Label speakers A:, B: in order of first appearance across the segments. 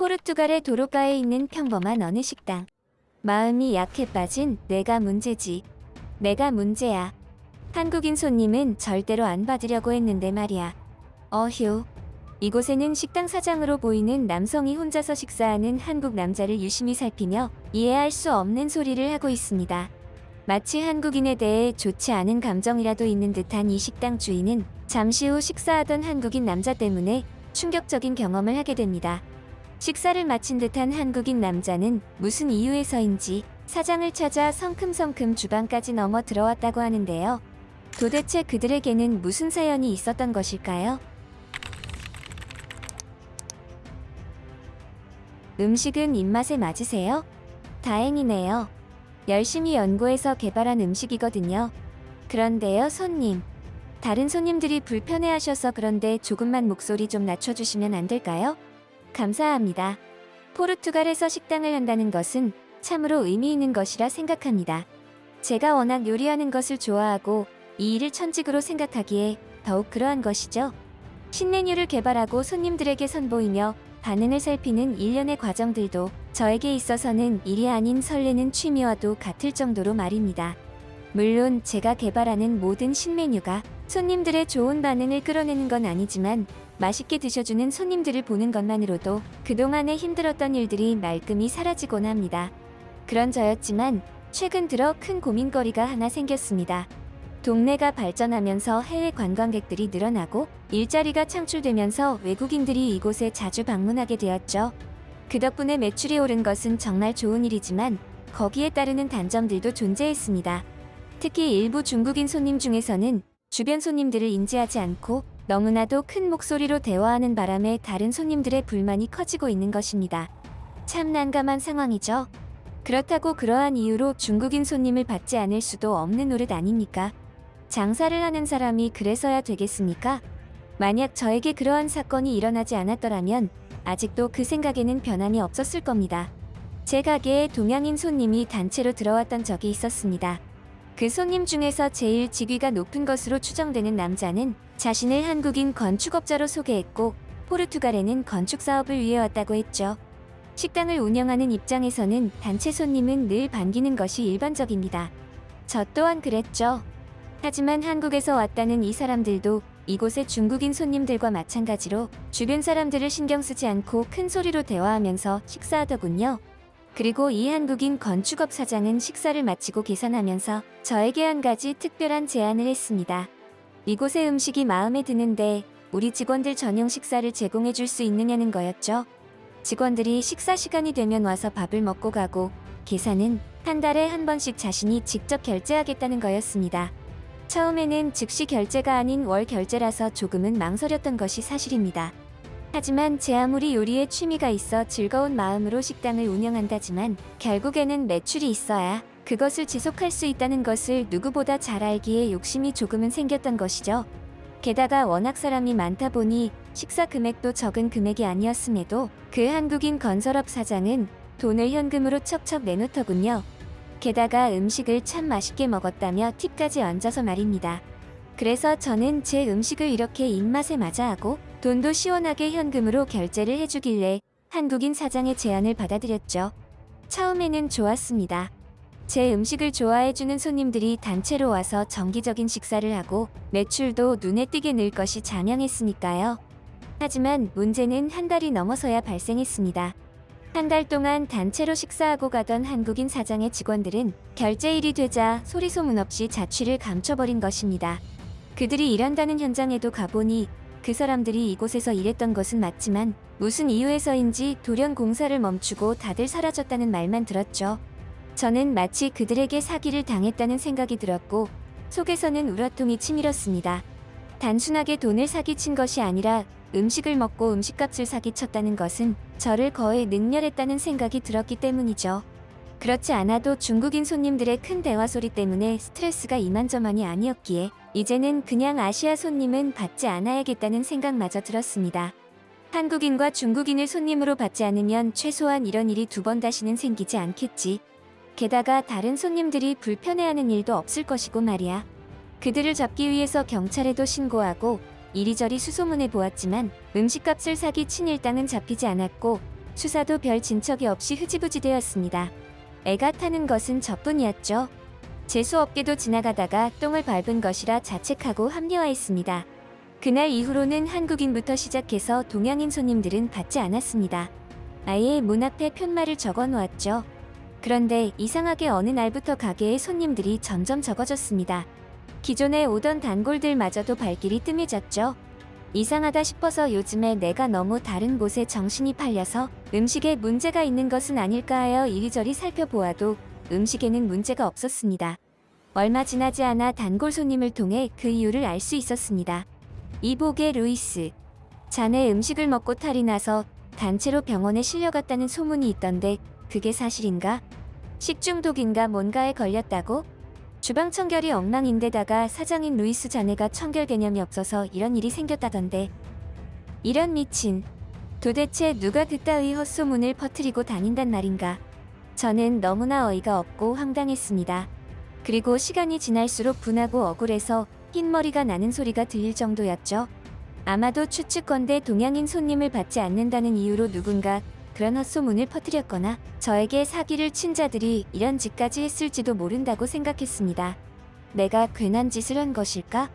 A: 포르투갈의 도로가에 있는 평범한 어느 식당. 마음이 약해 빠진 내가 문제지. 내가 문제야. 한국인 손님은 절대로 안 받으려고 했는데 말이야. 어휴. 이곳에는 식당 사장으로 보이는 남성이 혼자서 식사하는 한국 남자를 유심히 살피며 이해할 수 없는 소리를 하고 있습니다. 마치 한국인에 대해 좋지 않은 감정이라도 있는 듯한 이 식당 주인은 잠시 후 식사하던 한국인 남자 때문에 충격적인 경험을 하게 됩니다. 식사를 마친 듯한 한국인 남자는 무슨 이유에서인지 사장을 찾아 성큼성큼 주방까지 넘어 들어왔다고 하는데요. 도대체 그들에게는 무슨 사연이 있었던 것일까요? 음식은 입맛에 맞으세요? 다행이네요. 열심히 연구해서 개발한 음식이거든요. 그런데요, 손님. 다른 손님들이 불편해하셔서 그런데 조금만 목소리 좀 낮춰주시면 안 될까요? 감사합니다. 포르투갈에서 식당을 한다는 것은 참으로 의미 있는 것이라 생각합니다. 제가 워낙 요리하는 것을 좋아하고 이 일을 천직으로 생각하기에 더욱 그러한 것이죠. 신메뉴를 개발하고 손님들에게 선보이며 반응을 살피는 일련의 과정들도 저에게 있어서는 일이 아닌 설레는 취미와도 같을 정도로 말입니다. 물론 제가 개발하는 모든 신메뉴가 손님들의 좋은 반응을 끌어내는 건 아니지만 맛있게 드셔주는 손님들을 보는 것만으로도 그동안에 힘들었던 일들이 말끔히 사라지곤 합니다. 그런 저였지만 최근 들어 큰 고민거리가 하나 생겼습니다. 동네가 발전하면서 해외 관광객들이 늘어나고 일자리가 창출되면서 외국인들이 이곳에 자주 방문하게 되었죠. 그 덕분에 매출이 오른 것은 정말 좋은 일이지만 거기에 따르는 단점들도 존재했습니다. 특히 일부 중국인 손님 중에서는 주변 손님들을 인지하지 않고 너무나도 큰 목소리로 대화하는 바람에 다른 손님들의 불만이 커지고 있는 것입니다. 참 난감한 상황이죠. 그렇다고 그러한 이유로 중국인 손님을 받지 않을 수도 없는 노릇 아닙니까? 장사를 하는 사람이 그래서야 되겠습니까? 만약 저에게 그러한 사건이 일어나지 않았더라면 아직도 그 생각에는 변함이 없었을 겁니다. 제 가게에 동양인 손님이 단체로 들어왔던 적이 있었습니다. 그 손님 중에서 제일 직위가 높은 것으로 추정되는 남자는 자신을 한국인 건축업자로 소개했고 포르투갈에는 건축 사업을 위해 왔다고 했죠. 식당을 운영하는 입장에서는 단체 손님은 늘 반기는 것이 일반적입니다. 저 또한 그랬죠. 하지만 한국에서 왔다는 이 사람들도 이곳의 중국인 손님들과 마찬가지로 주변 사람들을 신경 쓰지 않고 큰 소리로 대화하면서 식사하더군요. 그리고 이 한국인 건축업 사장은 식사를 마치고 계산하면서 저에게 한 가지 특별한 제안을 했습니다. 이곳의 음식이 마음에 드는데 우리 직원들 전용 식사를 제공해 줄 수 있느냐는 거였죠. 직원들이 식사 시간이 되면 와서 밥을 먹고 가고 계산은 한 달에 한 번씩 자신이 직접 결제하겠다는 거였습니다. 처음에는 즉시 결제가 아닌 월 결제라서 조금은 망설였던 것이 사실입니다. 하지만 제 아무리 요리에 취미가 있어 즐거운 마음으로 식당을 운영한다지만 결국에는 매출이 있어야 그것을 지속할 수 있다는 것을 누구보다 잘 알기에 욕심이 조금은 생겼던 것이죠. 게다가 워낙 사람이 많다 보니 식사 금액도 적은 금액이 아니었음에도 그 한국인 건설업 사장은 돈을 현금으로 척척 내놓더군요. 게다가 음식을 참 맛있게 먹었다며 팁까지 얹어서 말입니다. 그래서 저는 제 음식을 이렇게 입맛에 맞아 하고 돈도 시원하게 현금으로 결제를 해주길래 한국인 사장의 제안을 받아들였죠. 처음에는 좋았습니다. 제 음식을 좋아해주는 손님들이 단체로 와서 정기적인 식사를 하고 매출도 눈에 띄게 늘 것이 장량했으니까요. 하지만 문제는 한 달이 넘어서야 발생했습니다. 한 달 동안 단체로 식사하고 가던 한국인 사장의 직원들은 결제일이 되자 소리소문 없이 자취를 감춰버린 것입니다. 그들이 일한다는 현장에도 가보니 그 사람들이 이곳에서 일했던 것은 맞지만 무슨 이유에서인지 돌연 공사를 멈추고 다들 사라졌다는 말만 들었죠. 저는 마치 그들에게 사기를 당했다는 생각이 들었고 속에서는 우라통이 치밀었습니다. 단순하게 돈을 사기친 것이 아니라 음식을 먹고 음식값을 사기쳤다는 것은 저를 거의 능멸했다는 생각이 들었기 때문이죠. 그렇지 않아도 중국인 손님들의 큰 대화 소리 때문에 스트레스가 이만저만이 아니었기에 이제는 그냥 아시아 손님은 받지 않아야겠다는 생각마저 들었습니다. 한국인과 중국인을 손님으로 받지 않으면 최소한 이런 일이 두 번 다시는 생기지 않겠지. 게다가 다른 손님들이 불편해하는 일도 없을 것이고 말이야. 그들을 잡기 위해서 경찰에도 신고하고 이리저리 수소문해 보았지만 음식값을 사기 친 일당은 잡히지 않았고 수사도 별 진척이 없이 흐지부지 되었습니다. 애가 타는 것은 저뿐이었죠. 재수없게도 지나가다가 똥을 밟은 것이라 자책하고 합리화했습니다. 그날 이후로는 한국인부터 시작해서 동양인 손님들은 받지 않았습니다. 아예 문 앞에 편말을 적어 놓았죠. 그런데 이상하게 어느 날부터 가게에 손님들이 점점 적어졌습니다. 기존에 오던 단골들마저도 발길이 뜸해졌죠. 이상하다 싶어서 요즘에 내가 너무 다른 곳에 정신이 팔려서 음식에 문제가 있는 것은 아닐까 하여 이리저리 살펴보아도 음식에는 문제가 없었습니다. 얼마 지나지 않아 단골 손님을 통해 그 이유를 알 수 있었습니다. 이복의 루이스. 자네 음식을 먹고 탈이 나서 단체로 병원에 실려갔다는 소문이 있던데 그게 사실인가? 식중독인가 뭔가에 걸렸다고? 주방 청결이 엉망인데다가 사장인 루이스 자네가 청결 개념이 없어서 이런 일이 생겼다던데. 이런 미친. 도대체 누가 그따위 헛소문을 퍼뜨리고 다닌단 말인가? 저는 너무나 어이가 없고 황당했습니다. 그리고 시간이 지날수록 분하고 억울해서 흰머리가 나는 소리가 들릴 정도였죠. 아마도 추측건대 동양인 손님을 받지 않는다는 이유로 누군가 그런 헛소문을 퍼뜨렸거나 저에게 사기를 친 자들이 이런 짓까지 했을지도 모른다고 생각했습니다. 내가 괜한 짓을 한 것일까?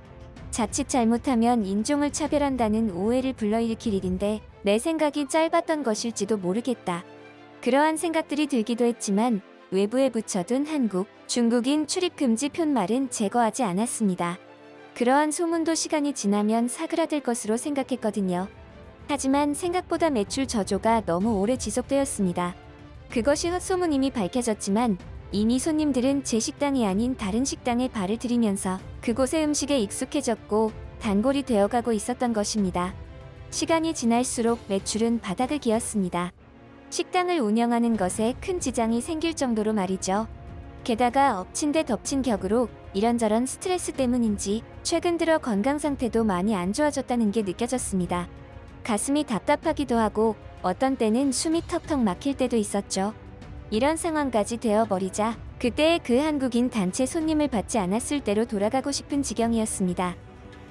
A: 자칫 잘못하면 인종을 차별한다는 오해를 불러일으킬 일인데 내 생각이 짧았던 것일지도 모르겠다. 그러한 생각들이 들기도 했지만 외부에 붙여둔 한국, 중국인 출입 금지 편말은 제거하지 않았습니다. 그러한 소문도 시간이 지나면 사그라들 것으로 생각했거든요. 하지만 생각보다 매출 저조가 너무 오래 지속되었습니다. 그것이 헛소문임이 밝혀졌지만 이미 손님들은 제 식당이 아닌 다른 식당에 발을 들이면서 그곳의 음식에 익숙해졌고 단골이 되어가고 있었던 것입니다. 시간이 지날수록 매출은 바닥을 기었습니다. 식당을 운영하는 것에 큰 지장이 생길 정도로 말이죠. 게다가 엎친 데 덮친 격으로 이런저런 스트레스 때문인지 최근 들어 건강 상태도 많이 안 좋아졌다는 게 느껴졌습니다. 가슴이 답답하기도 하고 어떤 때는 숨이 턱턱 막힐 때도 있었죠. 이런 상황까지 되어버리자 그때의 그 한국인 단체 손님을 받지 않았을 때로 돌아가고 싶은 지경이었습니다.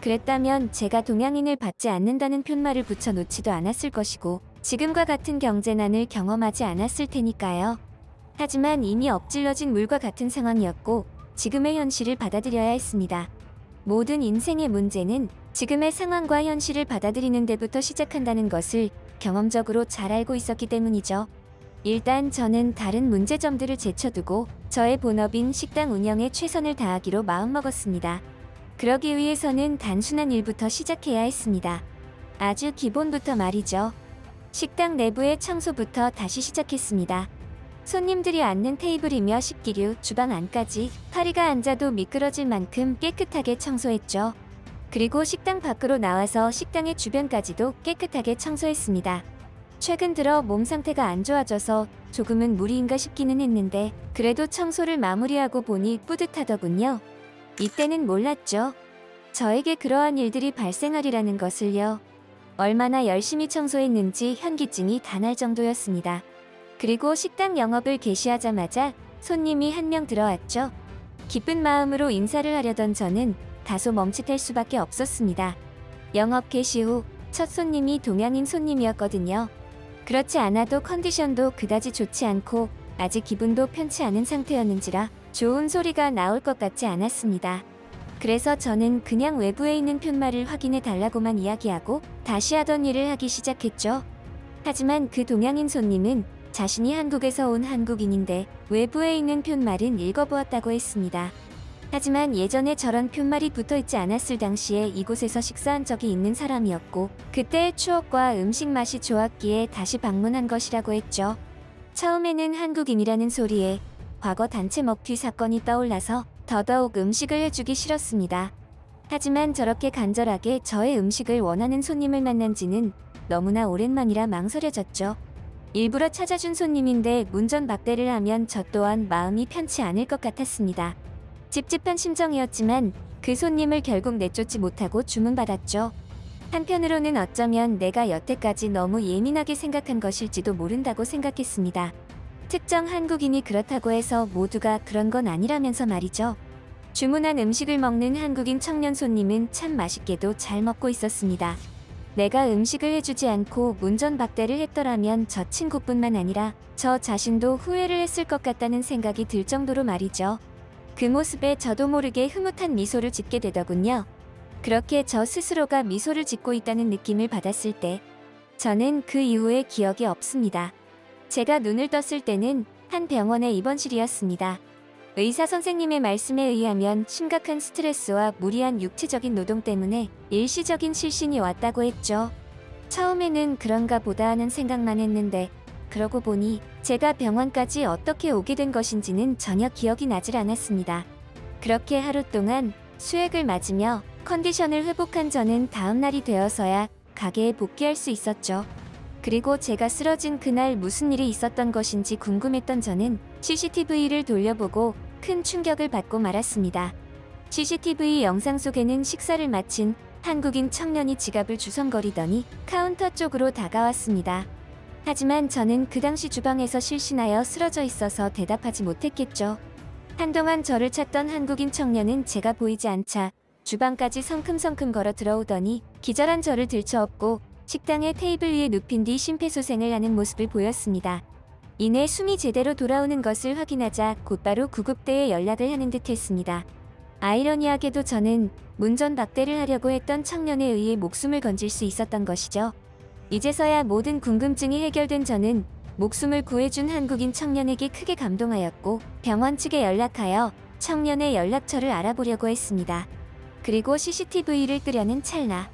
A: 그랬다면 제가 동양인을 받지 않는다는 편말을 붙여놓지도 않았을 것이고 지금과 같은 경제난을 경험하지 않았을 테니까요. 하지만 이미 엎질러진 물과 같은 상황이었고 지금의 현실을 받아들여야 했습니다. 모든 인생의 문제는 지금의 상황과 현실을 받아들이는 데부터 시작한다는 것을 경험적으로 잘 알고 있었기 때문이죠. 일단 저는 다른 문제점들을 제쳐두고 저의 본업인 식당 운영에 최선을 다하기로 마음먹었습니다. 그러기 위해서는 단순한 일부터 시작해야 했습니다. 아주 기본부터 말이죠. 식당 내부의 청소부터 다시 시작했습니다. 손님들이 앉는 테이블이며 식기류, 주방 안까지 파리가 앉아도 미끄러질 만큼 깨끗하게 청소했죠. 그리고 식당 밖으로 나와서 식당의 주변까지도 깨끗하게 청소했습니다. 최근 들어 몸 상태가 안 좋아져서 조금은 무리인가 싶기는 했는데 그래도 청소를 마무리하고 보니 뿌듯하더군요. 이때는 몰랐죠. 저에게 그러한 일들이 발생하리라는 것을요. 얼마나 열심히 청소했는지 현기증이 다 날 정도였습니다. 그리고 식당 영업을 개시하자마자 손님이 한 명 들어왔죠. 기쁜 마음으로 인사를 하려던 저는 다소 멈칫할 수밖에 없었습니다. 영업 개시 후 첫 손님이 동양인 손님이었거든요. 그렇지 않아도 컨디션도 그다지 좋지 않고 아직 기분도 편치 않은 상태였는지라 좋은 소리가 나올 것 같지 않았습니다. 그래서 저는 그냥 외부에 있는 편말을 확인해 달라고만 이야기하고 다시 하던 일을 하기 시작했죠. 하지만 그 동양인 손님은 자신이 한국에서 온 한국인인데 외부에 있는 편말은 읽어보았다고 했습니다. 하지만 예전에 저런 편말이 붙어 있지 않았을 당시에 이곳에서 식사한 적이 있는 사람이었고 그때의 추억과 음식 맛이 좋았기에 다시 방문한 것이라고 했죠. 처음에는 한국인이라는 소리에 과거 단체 먹튀 사건이 떠올라서 더더욱 음식을 해주기 싫었습니다. 하지만 저렇게 간절하게 저의 음식을 원하는 손님을 만난 지는 너무나 오랜만이라 망설여졌죠. 일부러 찾아준 손님인데 문전 박대를 하면 저 또한 마음이 편치 않을 것 같았습니다. 찝찝한 심정이었지만 그 손님을 결국 내쫓지 못하고 주문받았죠. 한편으로는 어쩌면 내가 여태까지 너무 예민하게 생각한 것일지도 모른다고 생각했습니다. 특정 한국인이 그렇다고 해서 모두가 그런 건 아니라면서 말이죠. 주문한 음식을 먹는 한국인 청년 손님은 참 맛있게도 잘 먹고 있었습니다. 내가 음식을 해주지 않고 문전박대를 했더라면 저 친구뿐만 아니라 저 자신도 후회를 했을 것 같다는 생각이 들 정도로 말이죠. 그 모습에 저도 모르게 흐뭇한 미소를 짓게 되더군요. 그렇게 저 스스로가 미소를 짓고 있다는 느낌을 받았을 때 저는 그 이후에 기억이 없습니다. 제가 눈을 떴을 때는 한 병원의 입원실이었습니다. 의사 선생님의 말씀에 의하면 심각한 스트레스와 무리한 육체적인 노동 때문에 일시적인 실신이 왔다고 했죠. 처음에는 그런가 보다 하는 생각만 했는데 그러고 보니 제가 병원까지 어떻게 오게 된 것인지는 전혀 기억이 나질 않았습니다. 그렇게 하루 동안 수액을 맞으며 컨디션을 회복한 저는 다음 날이 되어서야 가게에 복귀할 수 있었죠. 그리고 제가 쓰러진 그날 무슨 일이 있었던 것인지 궁금했던 저는 CCTV를 돌려보고 큰 충격을 받고 말았습니다. CCTV 영상 속에는 식사를 마친 한국인 청년이 지갑을 주섬거리더니 카운터 쪽으로 다가왔습니다. 하지만 저는 그 당시 주방에서 실신하여 쓰러져 있어서 대답하지 못했겠죠. 한동안 저를 찾던 한국인 청년은 제가 보이지 않자 주방까지 성큼성큼 걸어 들어오더니 기절한 저를 들쳐업고 식당의 테이블 위에 눕힌 뒤 심폐소생을 하는 모습을 보였습니다. 이내 숨이 제대로 돌아오는 것을 확인하자 곧바로 구급대에 연락을 하는 듯 했습니다. 아이러니하게도 저는 문전 박대를 하려고 했던 청년에 의해 목숨을 건질 수 있었던 것이죠. 이제서야 모든 궁금증이 해결된 저는 목숨을 구해준 한국인 청년에게 크게 감동하였고 병원 측에 연락하여 청년의 연락처를 알아보려고 했습니다. 그리고 CCTV를 끄려는 찰나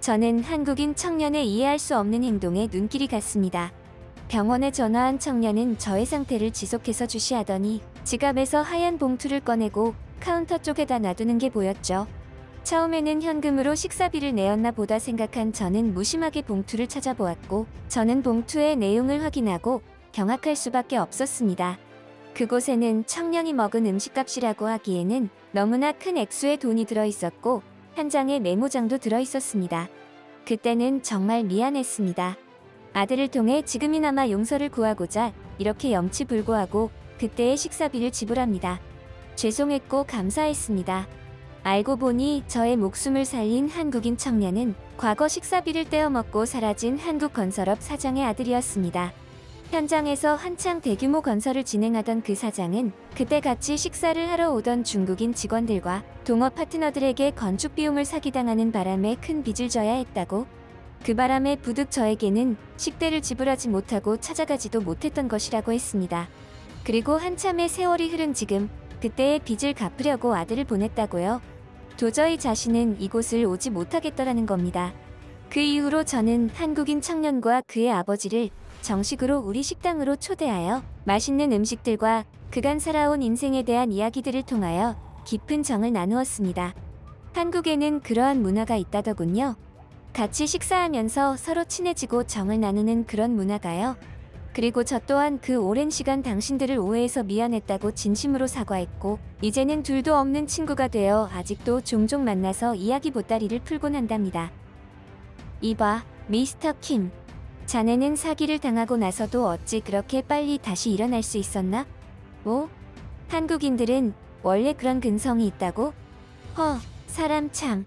A: 저는 한국인 청년의 이해할 수 없는 행동에 눈길이 갔습니다. 병원에 전화한 청년은 저의 상태를 지속해서 주시하더니 지갑에서 하얀 봉투를 꺼내고 카운터 쪽에다 놔두는 게 보였죠. 처음에는 현금으로 식사비를 내었나 보다 생각한 저는 무심하게 봉투를 찾아보았고 저는 봉투의 내용을 확인하고 경악할 수밖에 없었습니다. 그곳에는 청년이 먹은 음식값이라고 하기에는 너무나 큰 액수의 돈이 들어 있었고 한 장의 메모장도 들어 있었습니다. 그때는 정말 미안했습니다. 아들을 통해 지금이나마 용서를 구하고자 이렇게 염치불고하고 그때의 식사비를 지불합니다. 죄송했고 감사했습니다. 알고 보니 저의 목숨을 살린 한국인 청년은 과거 식사비를 떼어먹고 사라진 한국건설업 사장의 아들이었습니다. 현장에서 한창 대규모 건설을 진행하던 그 사장은 그때 같이 식사를 하러 오던 중국인 직원들과 동업 파트너들에게 건축 비용을 사기당하는 바람에 큰 빚을 져야 했다고 그 바람에 부득 저에게는 식대를 지불하지 못하고 찾아가지도 못했던 것이라고 했습니다. 그리고 한참의 세월이 흐른 지금 그때의 빚을 갚으려고 아들을 보냈다고요. 도저히 자신은 이곳을 오지 못하겠더라는 겁니다. 그 이후로 저는 한국인 청년과 그의 아버지를 정식으로 우리 식당으로 초대하여 맛있는 음식들과 그간 살아온 인생에 대한 이야기들을 통하여 깊은 정을 나누었습니다. 한국에는 그러한 문화가 있다더군요. 같이 식사하면서 서로 친해지고 정을 나누는 그런 문화가요. 그리고 저 또한 그 오랜 시간 당신들을 오해해서 미안했다고 진심으로 사과했고, 이제는 둘도 없는 친구가 되어 아직도 종종 만나서 이야기 보따리를 풀곤 한답니다. 이봐, 미스터 킴. 자네는 사기를 당하고 나서도 어찌 그렇게 빨리 다시 일어날 수 있었나? 뭐? 한국인들은 원래 그런 근성이 있다고? 허, 사람 참.